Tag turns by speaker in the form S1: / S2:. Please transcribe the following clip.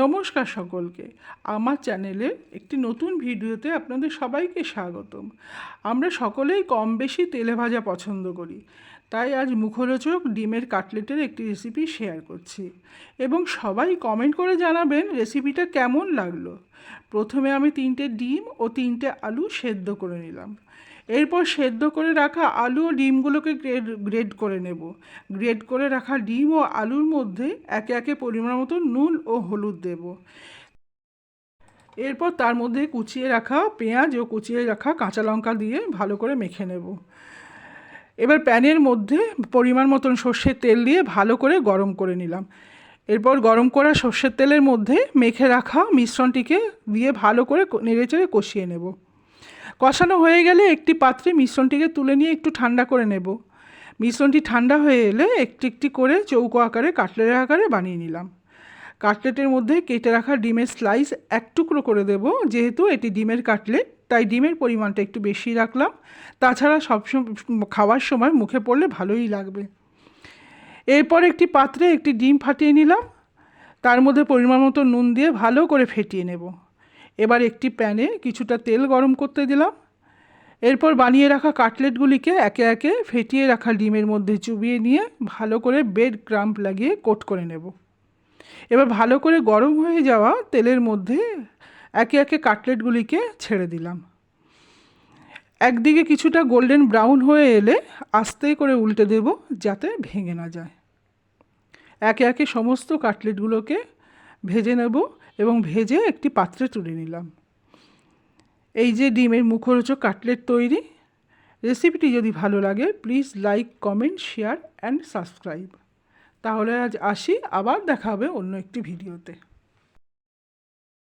S1: নমস্কার সকলকে। আমার চ্যানেলে একটি নতুন ভিডিওতে আপনাদের সবাইকে স্বাগতম। আমরা সকলেই কম বেশি তেলে ভাজা পছন্দ করি। তাই আজ মুখরোচক ডিমের কাটলেটের একটি রেসিপি শেয়ার করছি। এবং সবাই কমেন্ট করে জানাবেন রেসিপিটা কেমন লাগল। প্রথমে আমি তিনটে ডিম ও তিনটে আলু সেদ্ধ করে নিলাম। এরপর সেদ্ধ করে রাখা আলু ও ডিমগুলোকে গ্রেড গ্রেড করে নেব। গ্রেড করে রাখা ডিম ও আলুর মধ্যে একে একে পরিমাণ মতো নুন ও হলুদ দেব। এরপর তার মধ্যে কুচিয়ে রাখা পেঁয়াজ ও কুচিয়ে রাখা কাঁচা লঙ্কা দিয়ে ভালো করে মেখে নেব। এবার প্যানের মধ্যে পরিমাণ মতন সর্ষের তেল দিয়ে ভালো করে গরম করে নিলাম। এরপর গরম করা সর্ষের তেলের মধ্যে মেখে রাখা মিশ্রণটিকে দিয়ে ভালো করে নেড়েচেড়ে কষিয়ে নেব। কষানো হয়ে গেলে একটি পাত্রে মিশ্রণটিকে তুলে নিয়ে একটু ঠান্ডা করে নেব। মিশ্রণটি ঠান্ডা হয়ে এলে একটি একটি করে চৌকো আকারে কাটলেটের আকারে বানিয়ে নিলাম। কাটলেটের মধ্যে কেটে রাখা ডিমের স্লাইস এক টুকরো করে দেব, যেহেতু এটি ডিমের কাটলেট, তাই ডিমের পরিমাণটা একটু বেশি রাখলাম। তাছাড়া সবসময় খাওয়ার সময় মুখে পড়লে ভালোই লাগবে। এরপর একটি পাত্রে একটি ডিম ফাটিয়ে নিলাম। তার মধ্যে পরিমাণ মতো নুন দিয়ে ভালো করে ফেটিয়ে নেব। এবার একটি প্যানে কিছুটা তেল গরম করতে দিলাম। এরপর বানিয়ে রাখা কাটলেটগুলিকে একে একে ফেটিয়ে রাখা ডিমের মধ্যে চুবিয়ে নিয়ে ভালো করে বেড ক্রাম্প লাগিয়ে কোট করে নেব। এবার ভালো করে গরম হয়ে যাওয়া তেলের মধ্যে একে একে কাটলেটগুলিকে ছেড়ে দিলাম। একদিকে কিছুটা গোল্ডেন ব্রাউন হয়ে এলে আস্তে করে উল্টে দেব যাতে ভেঙে না যায়। একে একে সমস্ত কাটলেটগুলোকে ভেজে নেব এবং ভেজে একটি পাত্রে তুলে নিলাম। এই যে ডিমের মুখরোচক কাটলেট তৈরি, রেসিপিটি যদি ভালো লাগে, please like, comment, share, and subscribe. তাহলে আজ আসি, আবার দেখা হবে অন্য একটি ভিডিওতে।